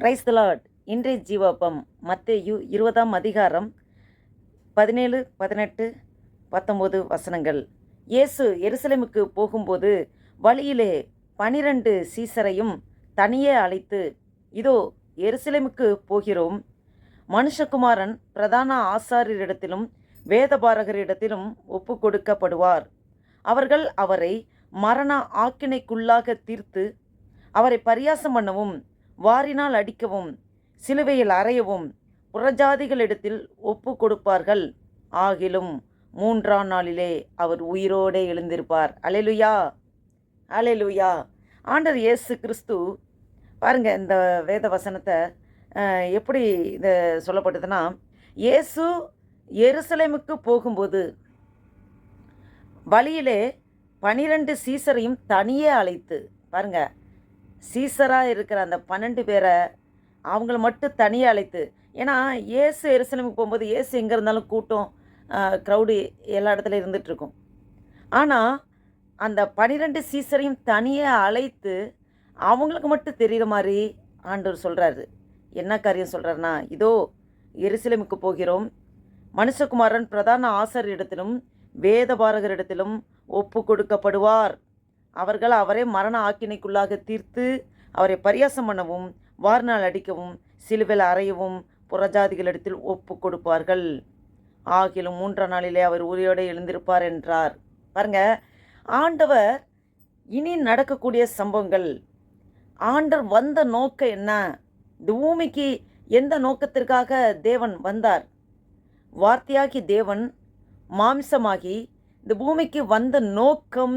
Price Lord இன்றைய ஜீவாபம் மத்தேயு இருபதாம் அதிகாரம் பதினேழு பதினெட்டு பத்தொம்போது வசனங்கள். இயேசு எருசலேமுக்கு போகும்போது வழியிலே பனிரெண்டு சீசரையும் தனியே அழைத்து இதோ எருசலேமுக்கு போகிறோம். மனுஷகுமாரன் பிரதான ஆசாரியரிடத்திலும் வேதபாரகரிடத்திலும் ஒப்பு கொடுக்கப்படுவார். அவர்கள் அவரை மரண ஆக்கினைக்குள்ளாக தீர்த்து அவரை பரியாசம் பண்ணவும் வாரினால் அடிக்கவும் சிலுவையில் அறையவும் புறஜாதிகளிடத்தில் ஒப்பு கொடுப்பார்கள். ஆகிலும் மூன்றாம் நாளிலே அவர் உயிரோடே எழுந்திருப்பார். அலைலுயா அலைலுயா ஆண்டர் இயேசு கிறிஸ்து பாருங்கள் இந்த வேத வசனத்தை எப்படி இது சொல்லப்பட்டதுன்னா இயேசு எருசலேமுக்கு போகும்போது வழியிலே பனிரெண்டு சீசரையும் தனியே அழைத்து பாருங்கள் சீசராக இருக்கிற அந்த பன்னெண்டு பேரை அவங்கள மட்டும் தனியாக அழைத்து ஏன்னா ஏசு எருசலேமுக்கு போகும்போது ஏசு எங்கே இருந்தாலும் கூட்டம் க்ரௌடு எல்லா இடத்துல இருந்துகிட்ருக்கும் ஆனால் அந்த பனிரெண்டு சீசரையும் தனியாக அழைத்து அவங்களுக்கு மட்டும் தெரிகிற மாதிரி ஆண்டவர் சொல்கிறாரு என்ன காரியம் சொல்கிறாருன்னா இதோ எருசலேமுக்கு போகிறோம். மனுஷகுமாரன் பிரதான ஆசிரியரிடத்திலும் வேத பாரகரிடத்திலும் ஒப்பு கொடுக்கப்படுவார். அவர்கள் அவரை மரண ஆக்கினைக்குள்ளாக தீர்த்து அவரை பரியாசம் பண்ணவும் வார்நாள் அடிக்கவும் சிலுவையில் அறையவும் புறஜாதிகளிடத்தில் ஒப்பு கொடுப்பார்கள். ஆகிலும் மூன்றாம் நாளிலே அவர் உயிரோடு எழுந்திருப்பார் என்றார். பாருங்க ஆண்டவர் இனி நடக்கக்கூடிய சம்பவங்கள். ஆண்டவர் வந்த நோக்கம் என்ன? இந்த பூமிக்கு எந்த நோக்கத்திற்காக தேவன் வந்தார்? வார்த்தையாகி தேவன் மாம்சமாகி இந்த பூமிக்கு வந்த நோக்கம்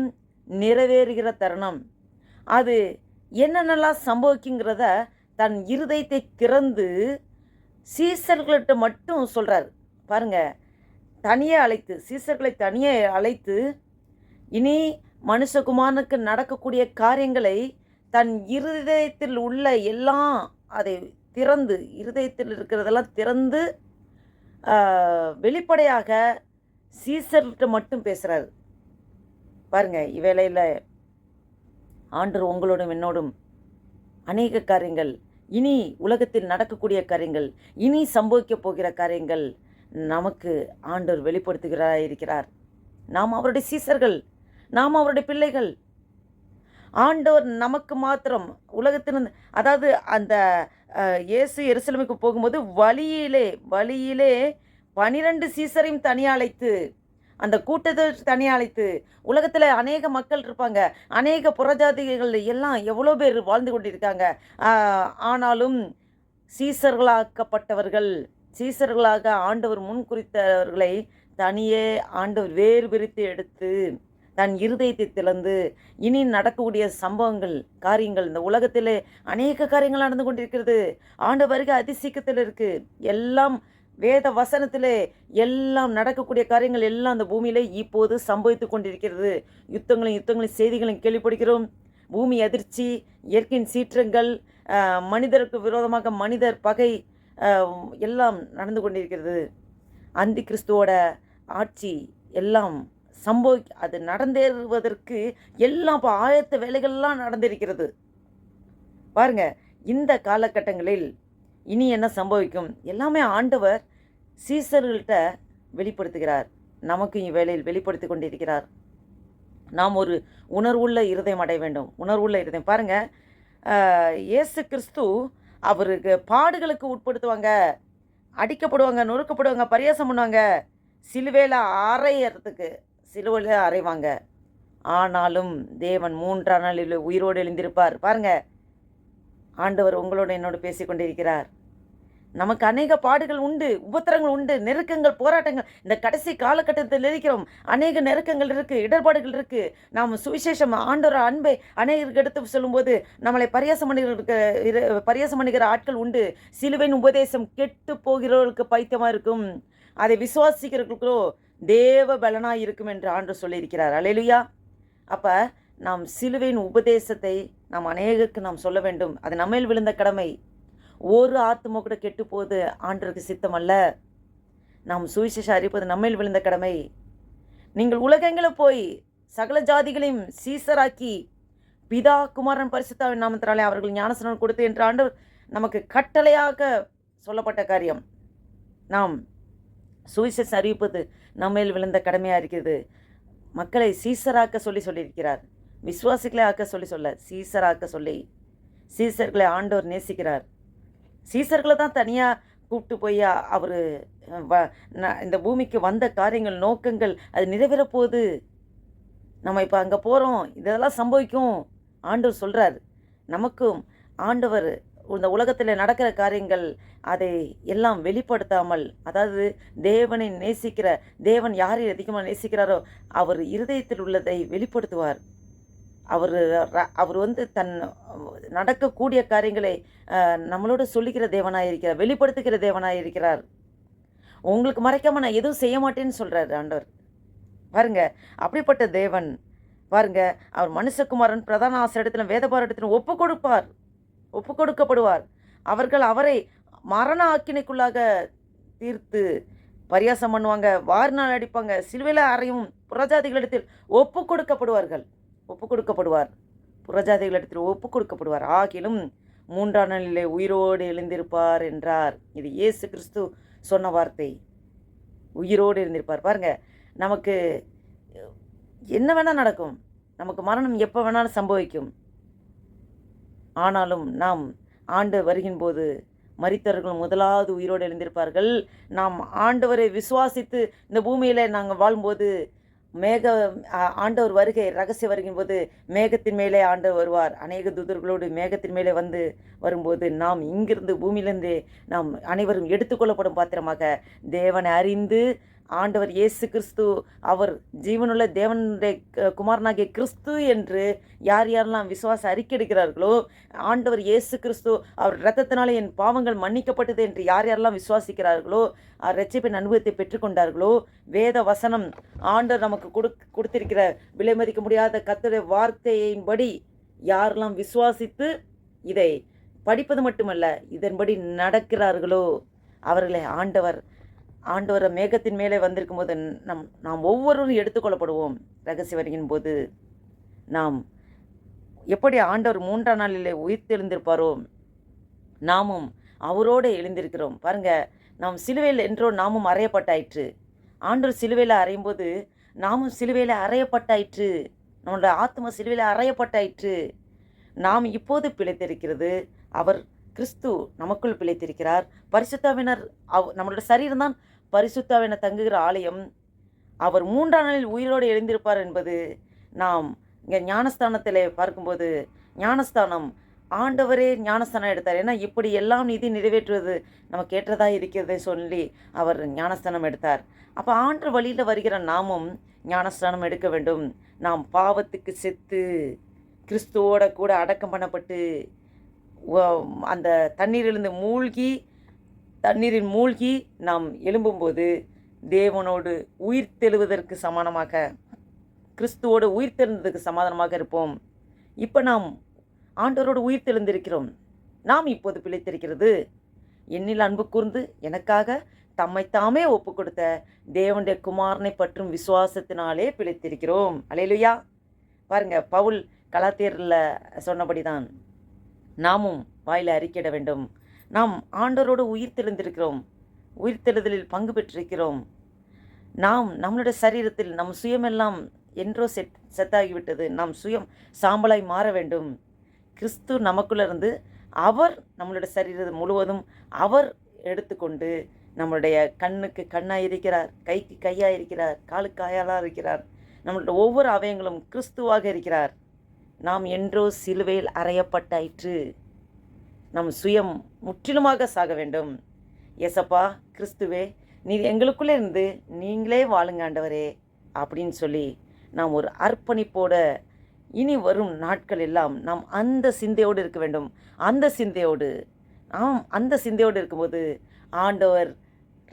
நிறைவேறுகிற தருணம். அது என்னென்னலாம் சம்பவிக்குங்கிறத தன் இருதயத்தை திறந்து சீசர்கள்ட்ட மட்டும் சொல்கிறார் பாருங்க தனியே அழைத்து சீசர்களை தனியே அழைத்து இனி மனுஷகுமாரனுக்கு நடக்கக்கூடிய காரியங்களை தன் இருதயத்தில் உள்ள எல்லாம் அதை திறந்து இருதயத்தில் இருக்கிறதெல்லாம் திறந்து வெளிப்படையாக சீசர்கிட்ட மட்டும் பேசுகிறாரு பாருங்க இவ்வேளையில் ஆண்டு உங்களோடும் என்னோடும் அநேக காரியங்கள் இனி உலகத்தில் நடக்கக்கூடிய காரியங்கள் இனி சம்பவிக்கப் போகிற காரியங்கள் நமக்கு ஆண்டவர் வெளிப்படுத்துகிறார் இருக்கிறார் நாம் அவருடைய சீசர்கள் நாம் அவருடைய பிள்ளைகள். ஆண்டவர் நமக்கு மாத்திரம் உலகத்தின் அதாவது அந்த இயேசு எருசலமைக்கு போகும்போது வழியிலே வழியிலே பனிரெண்டு சீசரையும் தனியாக அழைத்து அந்த கூட்டத்தை தனியாக அழைத்து உலகத்தில் அநேக மக்கள் இருப்பாங்க. அநேக புறஜாதிகள் எல்லாம் எவ்வளோ பேர் வாழ்ந்து கொண்டிருக்காங்க. ஆனாலும் சீசர்களாக்கப்பட்டவர்கள் சீசர்களாக ஆண்டவர் முன் குறித்தவர்களை தனியே ஆண்டவர் வேறு பிரித்து எடுத்து தன் இருதயத்தை திறந்து இனி நடக்கக்கூடிய சம்பவங்கள் காரியங்கள் இந்த உலகத்திலே அநேக காரியங்கள் நடந்து கொண்டிருக்கிறது. ஆண்டு வருகை அதிசீக்கத்தில் இருக்குது எல்லாம் வேத வசனத்திலே எல்லாம் நடக்கக்கூடிய காரியங்கள் எல்லாம் அந்த பூமியிலே இப்போது சம்பவித்து கொண்டிருக்கிறது. யுத்தங்களும் யுத்தங்களின் செய்திகளையும் கேள்விப்படுகிறோம். பூமி அதிர்ச்சி இயற்கையின் சீற்றங்கள் மனிதருக்கு விரோதமாக மனிதர் பகை எல்லாம் நடந்து கொண்டிருக்கிறது. அந்தி கிறிஸ்துவோட ஆட்சி எல்லாம் சம்பவி அது நடந்தேறுவதற்கு எல்லாம் இப்போ ஆயத்த வேலைகள்லாம் நடந்திருக்கிறது. பாருங்க இந்த காலகட்டங்களில் இனி என்ன சம்பவிக்கும்? எல்லாமே ஆண்டவர் சீசர்கள்ட்ட வெளிப்படுத்துகிறார். நமக்கு இவ்வேளையில் வெளிப்படுத்தி கொண்டிருக்கிறார். நாம் ஒரு உணர்வுள்ள இருதயம் அடைய வேண்டும். உணர்வுள்ள இருதயம். பாருங்க இயேசு கிறிஸ்து அவருக்கு பாடுகளுக்கு உட்படுத்துவாங்க. அடிக்கப்படுவாங்க நொறுக்கப்படுவாங்க பரியாசம் பண்ணுவாங்க. சிலுவையில் அரையறதுக்கு சிலுவையில் அறைவாங்க. ஆனாலும் தேவன் மூன்றாம் நாளில் உயிரோடு எழுந்திருப்பார். பாருங்கள் ஆண்டவர் உங்களோட என்னோடு பேசிக் கொண்டிருக்கிறார். நமக்கு அநேக பாடுகள் உண்டு உபத்திரங்கள் உண்டு நெருக்கங்கள் போராட்டங்கள். இந்த கடைசி காலகட்டத்தில் இருக்கிறோம். அநேக நெருக்கங்கள் இருக்குது இடர்பாடுகள் இருக்குது நாம் சுவிசேஷம் ஆண்டவர் அன்பை அநேகருக்கு எடுத்து சொல்லும்போது நம்மளை பரியாசம் பண்ணுகிற பரியாசம் பண்ணுகிற ஆட்கள் உண்டு. சிலுவையின் உபதேசம் கெட்டு போகிறவர்களுக்கு பைத்தியமாக இருக்கும். அதை விசுவாசிக்கிறவர்களுக்கோ தேவ பலனாய் இருக்கும் என்று ஆண்டு சொல்லியிருக்கிறார். அலையிலுயா அப்போ நாம் சிலுவையின் உபதேசத்தை நாம் அநேகருக்கு நாம் சொல்ல வேண்டும் அது நம்மேல் விழுந்த கடமை. ஒரு ஆத்துமோ கூட கெட்டு போகுது ஆண்டருக்கு சித்தம் அல்ல நாம் சுவிசேஷம் அறிப்பது நம்மில் விழுந்த கடமை. நீங்கள் உலகங்களை போய் சகல ஜாதிகளையும் சீசராக்கி பிதா குமாரன் பரிசுத்தாவின் நாமத்தினாலே அவர்கள் ஞானசனம் கொடுத்து என்ற ஆண்டு நமக்கு கட்டளையாக சொல்லப்பட்ட காரியம். நாம் சுவிசேஷம் அறிவிப்பது நம்மேல் விழுந்த கடமையாக இருக்கிறது. மக்களை சீசராக்க சொல்லி சொல்லியிருக்கிறார். விசுவாசிகளை ஆக்க சொல்லி சொல்ல சீசராக்க சொல்லி சீசர்களை ஆண்டவர் நேசிக்கிறார். சீசர்களை தான் தனியாக கூப்பிட்டு போய் அவர் இந்த பூமிக்கு வந்த காரியங்கள் நோக்கங்கள் அது நிறைவேறப்போகுது நம்ம இப்போ அங்கே போகிறோம் இதெல்லாம் சம்பவிக்கும் ஆண்டவர் சொல்கிறார் நமக்கும் ஆண்டவர் இந்த உலகத்தில் நடக்கிற காரியங்கள் அதை எல்லாம் வெளிப்படுத்தாமல் அதாவது தேவனை நேசிக்கிற தேவன் யாரை அதிகமாக நேசிக்கிறாரோ அவர் இருதயத்தில் உள்ளதை வெளிப்படுத்துவார். அவர் அவர் வந்து தன் நடக்கக்கூடிய காரியங்களை நம்மளோட சொல்லிக்கிற தேவனாக இருக்கிறார் வெளிப்படுத்துகிற தேவனாக இருக்கிறார் உங்களுக்கு மறைக்காமல் நான் எதுவும் செய்ய மாட்டேன்னு சொல்கிறார் ஆண்டவர். பாருங்க அப்படிப்பட்ட தேவன் பாருங்க அவர் மனுஷகுமாரன் பிரதான ஆசிரியத்திலும் வேதபாரத்திலும் ஒப்பு கொடுப்பார் ஒப்பு கொடுக்கப்படுவார். அவர்கள் அவரை மரண ஆக்கினைக்குள்ளாக தீர்த்து பரியாசம் பண்ணுவாங்க வாரினால் அடிப்பாங்க சிலுவையில் அறையும் புறஜாதிகளிடத்தில் ஒப்பு கொடுக்கப்படுவார்கள். ஒப்பு கொடுக்கப்படுவார் புறஜாதிகளிடத்தில் ஒப்பு கொடுக்கப்படுவார் ஆகிலும் மூன்றாம் நிலை உயிரோடு எழுந்திருப்பார் என்றார். இது இயேசு கிறிஸ்து சொன்ன வார்த்தை. உயிரோடு எழுந்திருப்பார். பாருங்க நமக்கு என்ன வேணால் நடக்கும். நமக்கு மரணம் எப்போ வேணாலும் சம்பவிக்கும். ஆனாலும் நாம் ஆண்டு வருகின்போது மறித்தவர்கள் முதலாவது உயிரோடு எழுந்திருப்பார்கள். நாம் ஆண்டவரை விசுவாசித்து இந்த பூமியில் நாங்கள் வாழும்போது மேக ஆண்டவர் வருகை ரகசிய வருகின் போது மேகத்தின் மேலே ஆண்டவர் வருவார். அநேக தூதர்களோடு மேகத்தின் மேலே வந்து வரும்போது நாம் இங்கிருந்து பூமியிலிருந்து நாம் அனைவரும் எடுத்துக்கொள்ளப்படும் பாத்திரமாக தேவனை அறிந்து ஆண்டவர் இயேசு கிறிஸ்து அவர் ஜீவனுள்ள தேவனுடைய குமாரனாகிய கிறிஸ்து என்று யார் யாரெல்லாம் விசுவாச அறிக்கெடுக்கிறார்களோ ஆண்டவர் இயேசு கிறிஸ்து அவர் ரத்தத்தினாலே என் பாவங்கள் மன்னிக்கப்பட்டது என்று யார் யாரெல்லாம் விசுவாசிக்கிறார்களோ ரட்சிப்பின் அனுபவத்தை பெற்றுக்கொண்டார்களோ வேத வசனம் ஆண்டவர் நமக்கு கொடு கொடுத்திருக்கிற விலை மதிக்க முடியாத கத்துடைய வார்த்தையின்படி யாரெல்லாம் விசுவாசித்து இதை படிப்பது மட்டுமல்ல இதன்படி நடக்கிறார்களோ அவர்களை ஆண்டவர் ஆண்டவரை மேகத்தின் மேலே வந்திருக்கும் போது நம் நாம் ஒவ்வொருவரும் எடுத்துக்கொள்ளப்படுவோம். ரகசிய வருகின் போது நாம் எப்படி ஆண்டவர் மூன்றாம் நாளிலே உயிர்த்தெழுந்திருப்பாரோ நாமும் அவரோடு எழுந்திருக்கிறோம். பாருங்க நாம் சிலுவையில் என்றோ நாமும் அறையப்பட்டாயிற்று. ஆண்டவர் சிலுவையில் அறையும் போது நாமும் சிலுவையில் அறையப்பட்டாயிற்று. நம்மளோட ஆத்ம சிலுவையில் அறையப்பட்டாயிற்று. நாம் இப்போது பிழைத்திருக்கிறது. அவர் கிறிஸ்து நமக்குள் பிழைத்திருக்கிறார். பரிசுத்தாவினர் அவ் நம்மளோட சரீரம்தான் பரிசுத்தாவென தங்குகிற ஆலயம் அவர் மூன்றாம் நாளில் உயிரோடு எழுந்திருப்பார் என்பது நாம் இங்கே ஞானஸ்தானத்தில் பார்க்கும்போது ஞானஸ்தானம் ஆண்டவரே ஞானஸ்தானம் எடுத்தார். ஏன்னா இப்படி எல்லாம் நிதி நிறைவேற்றுவது நமக்கு ஏற்றதாக இருக்கிறதை சொல்லி அவர் ஞானஸ்தானம் எடுத்தார். அப்போ ஆண்டு வழியில் வருகிற நாமும் ஞானஸ்தானம் எடுக்க வேண்டும். நாம் பாவத்துக்கு செத்து கிறிஸ்துவோட கூட அடக்கம் பண்ணப்பட்டு அந்த தண்ணீரிலிருந்து மூழ்கி தண்ணீரில் மூழ்கி நாம் எழும்பும்போது தேவனோடு உயிர் தெழுவதற்கு சமானமாக கிறிஸ்துவோடு உயிர் தெழுந்ததுக்கு சமாதானமாக இருப்போம். இப்போ நாம் ஆண்டவரோடு உயிர் தெழுந்திருக்கிறோம். நாம் இப்போது பிழைத்திருக்கிறது. என்னில் அன்பு கூர்ந்து எனக்காக தம்மை தாமே ஒப்பு கொடுத்த தேவனுடைய குமாரனை பற்றும் விசுவாசத்தினாலே பிழைத்திருக்கிறோம். அலையிலுயா. பாருங்க பவுல் கலாத்தியரில் சொன்னபடிதான் நாமும் வாயில் அறிக்கிட வேண்டும். நாம் ஆண்டவரோடு உயிர் தெளிந்திருக்கிறோம். உயிர் தெளிதலில் பங்கு பெற்றிருக்கிறோம். நாம் நம்மளுடைய சரீரத்தில் நம் சுயமெல்லாம் என்றோ செட் செத்தாகிவிட்டது. நாம் சுயம் சாம்பலாய் மாற வேண்டும். கிறிஸ்து நமக்குள்ளேருந்து அவர் நம்மளுடைய சரீரம் முழுவதும் அவர் எடுத்துக்கொண்டு நம்மளுடைய கண்ணுக்கு கண்ணாக இருக்கிறார் கைக்கு கையாக இருக்கிறார் காலுக்கு காயாலாக இருக்கிறார். நம்மளுடைய ஒவ்வொரு அவயங்களும் கிறிஸ்துவாக இருக்கிறார். நாம் என்றோ சிலுவையில் அறையப்பட்டாயிற்று. நம் சுயம் முற்றிலுமாக சாக வேண்டும். எசப்பா கிறிஸ்துவே நீ எங்களுக்குள்ளே இருந்து நீங்களே வாழுங்க ஆண்டவரே அப்படின்னு சொல்லி நாம் ஒரு அர்ப்பணிப்போட இனி வரும் நாட்கள் எல்லாம் நாம் அந்த சிந்தையோடு இருக்க வேண்டும். அந்த சிந்தையோடு ஆம் அந்த சிந்தையோடு இருக்கும்போது ஆண்டவர்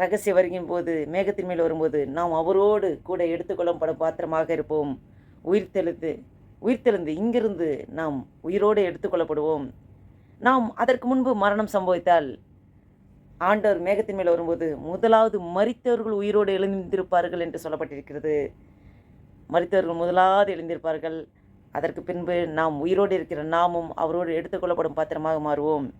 ரகசிய வருகின் போது மேகத்தின் மேல் வரும்போது நாம் அவரோடு கூட எடுத்துக்கொள்ளும் பட பாத்திரமாக இருப்போம். உயிர்த்தெழுந்து உயிர்த்தெழுந்து இங்கிருந்து நாம் உயிரோடு எடுத்துக்கொள்ளப்படுவோம். நாம் அதற்கு முன்பு மரணம் சம்பவித்தால் ஆண்டவர் மேகத்தின் மேல் வரும்போது முதலாவது மறித்தவர்கள் உயிரோடு எழுந்திருப்பார்கள் என்று சொல்லப்பட்டிருக்கிறது. மறித்தவர்கள் முதலாவது எழுந்திருப்பார்கள். அதற்கு பின்பு நாம் உயிரோடு இருக்கிற நாமும் அவரோடு எடுத்துக்கொள்ளப்படும் பாத்திரமாக மாறுவோம்.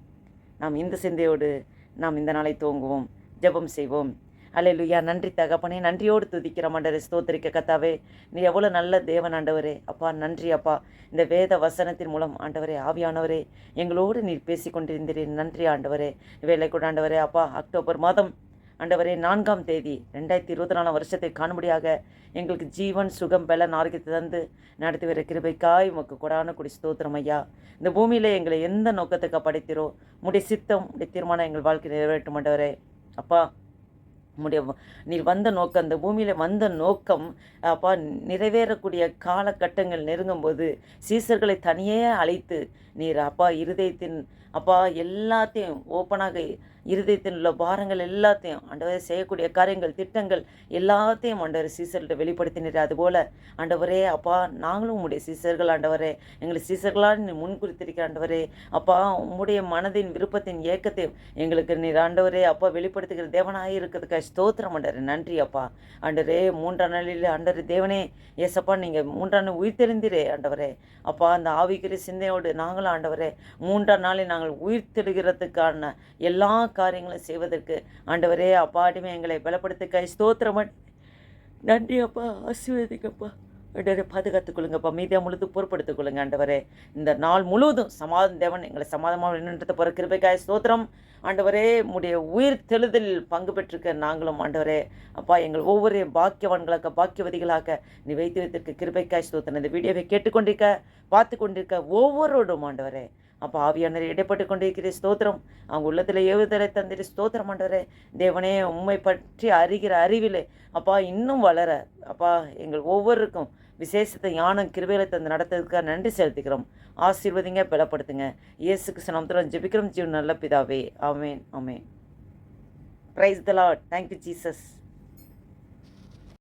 நாம் இந்த சிந்தையோடு நாம் இந்த நாளை துவங்குவோம். ஜெபம் செய்வோம். அலையிலுயா நன்றி தகப்பனே நன்றியோடு துதிக்கிற ஆண்டவரே ஸ்தோத்திரிக்க கத்தாவே. நீ எவ்வளோ நல்ல தேவன் ஆண்டவரே. அப்பா நன்றி அப்பா. இந்த வேத வசனத்தின் மூலம் ஆண்டவரே ஆவியானவரே எங்களோடு நீர் பேசி கொண்டிருந்தீரேன் நன்றி ஆண்டவரே. வேலை கூட ஆண்டவரே அப்பா அக்டோபர் மாதம் ஆண்டவரே நான்காம் தேதி ரெண்டாயிரத்தி இருபத்தி நாலாம் வருஷத்தை காணும்படியாக எங்களுக்கு ஜீவன் சுகம் பலன் ஆரோக்கியத்தை தந்து நடத்தி வர கிருபைக்காய் உமக்கு கொடான குடி ஸ்தோத்திரம் ஐயா. இந்த பூமியில் எங்களை எந்த நோக்கத்துக்கு படைத்திரோ உடைய சித்தம் உடைய தீர்மானம் எங்கள் வாழ்க்கை நிறைவேற்றும் ஆண்டவரே. அப்பா உம்முடைய நீர் வந்த நோக்கம் அந்த பூமியில் வந்த நோக்கம் அப்பா நிறைவேறக்கூடிய காலகட்டங்கள் நெருங்கும்போது சீசர்களை தனியே அழைத்து நீர் அப்பா இருதயத்தின் அப்பா எல்லாத்தையும் ஓப்பனாக இருதயத்தில் உள்ள பாரங்கள் எல்லாத்தையும் ஆண்டவரே செய்யக்கூடிய காரியங்கள் திட்டங்கள் எல்லாத்தையும் ஆண்டவர் சீசர்கிட்ட வெளிப்படுத்தினீர் அதுபோல் ஆண்டவரே அப்பா நாங்களும் உங்களுடைய சீசர்கள் ஆண்டவரே. எங்களை சீசர்களாக நீ முன்குறித்திருக்கிற ஆண்டவரே. அப்பா உங்களுடைய மனதின் விருப்பத்தின் ஏக்கத்தையும் எங்களுக்கு நீர் ஆண்டவரே அப்பா வெளிப்படுத்துகிற தேவனாக இருக்கிறதுக்காக ஸ்தோத்திரம் ஆண்டவரே. நன்றி அப்பா. ஆண்டரே மூன்றாம் நாளில் ஆண்டர் தேவனே ஏசப்பா நீங்கள் மூன்றாம் நாள் உயிர்த்தெழுந்தீரே ஆண்டவரே. அப்பா அந்த ஆவிக்கிற சிந்தையோடு நாங்களும் ஆண்டவரே மூன்றாம் நாளில் நாங்கள் உயிர்த்தெழுகிறதுக்கான எல்லா காரியங்களை செய்வதற்கு. ஆண்டவரே அப்பாடிமே எங்களை பலப்படுத்துக்க ஸ்தோத்திரம். நன்றி அப்பா. ஆசீர்வதிக்கப்பா ஆண்டவரே பாதுகாத்துக் கொள்ளுங்கப்பா. மீதியாக முழுது பொறுப்படுத்திக் கொள்ளுங்க ஆண்டவரே. இந்த நாள் முழுவதும் சமாதான தேவன் எங்களை சமாதமாக நின்றுட்டு போகிற கிருபைக்காய் ஸ்தோத்திரம். ஆண்டவரே உடைய உயிர் தெழுதலில் பங்கு பெற்றிருக்க நாங்களும் ஆண்டவரே. அப்பா எங்கள் ஒவ்வொரு பாக்கியவான்களாக பாக்கியவதிகளாக நீ வைத்து வைத்திருக்க கிருபைக்காய் ஸ்தோத்திரம். இந்த வீடியோவை கேட்டுக்கொண்டிருக்க பார்த்து கொண்டிருக்க ஒவ்வொருடும் ஆண்டவரே. அப்போ ஆவியானவர் இடைப்பட்டு கொண்டிருக்கிற ஸ்தோத்திரம். அவங்க உள்ளத்தில் ஏவுதலை தந்திரி ஸ்தோத்திரம் ஆண்டவரே தேவனே உண்மை பற்றி அறிகிற அறிவிலே அப்பா இன்னும் வளர. அப்பா எங்கள் ஒவ்வொருக்கும் விசேஷத்தை ஞானம் கிருபையில தந்து நடத்துறதுக்காக நன்றி செலுத்திக்கிறோம். ஆசீர்வதிங்க பலப்படுத்துங்க. இயேசுக்கு சனத்தில் ஜெபிக்கிறோம். ஜீவன் நல்ல பிதாவே. ஆமேன் ஆமேன். Praise the Lord thank you Jesus